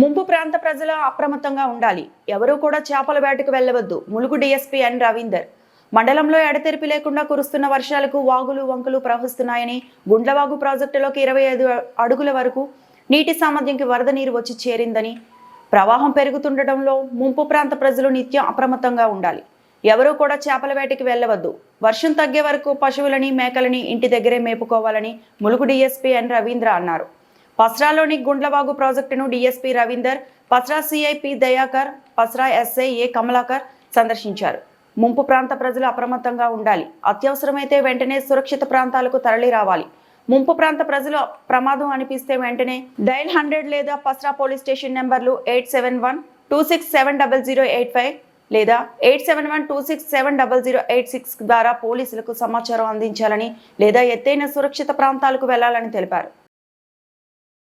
ముంపు ప్రాంత ప్రజలు అప్రమత్తంగా ఉండాలి. ఎవరూ కూడా చేపల వేటకు వెళ్ళవద్దు ములుగు డీఎస్పీ ఎన్. రవీందర్. మండలంలో ఎడతెరిపి లేకుండా కురుస్తున్న వర్షాలకు వాగులు వంకలు ప్రవహిస్తున్నాయని గుండ్లవాగు ప్రాజెక్టులోకి ఇరవై ఐదు అడుగుల వరకు నీటి సామర్థ్యంకి వరద నీరు వచ్చి చేరిందని ప్రవాహం పెరుగుతుండటంలో ముంపు ప్రాంత ప్రజలు నిత్యం అప్రమత్తంగా ఉండాలి. ఎవరూ కూడా చేపల వేటకి వెళ్ళవద్దు. వర్షం తగ్గే వరకు పశువులని మేకలని ఇంటి దగ్గరే మేపుకోవాలని ములుగు డీఎస్పీ ఎన్. రవీంద్ర అన్నారు. పస్రాలోని గుండ్లవాగు ప్రాజెక్టును DSP Ravinder Pasra CIP Dayakar Pasra SI A Kamalakar సందర్శించారు. ముంపు ప్రాంత ప్రజలు అప్రమత్తంగా ఉండాలి. అత్యవసరమైతే వెంటనే సురక్షిత ప్రాంతాలకు తరలి రావాలి. ముంపు ప్రాంత ప్రజలు ప్రమాదం అనిపిస్తే వెంటనే డైల్ హండ్రెడ్ లేదా పస్రా పోలీస్ స్టేషన్ నెంబర్లు eight seven one two six seven double zero eight five లేదా eight seven one two six seven double zero eight six ద్వారా పోలీసులకు సమాచారం అందించాలని లేదా ఎత్తైన సురక్షిత ప్రాంతాలకు వెళ్ళాలని తెలిపారు.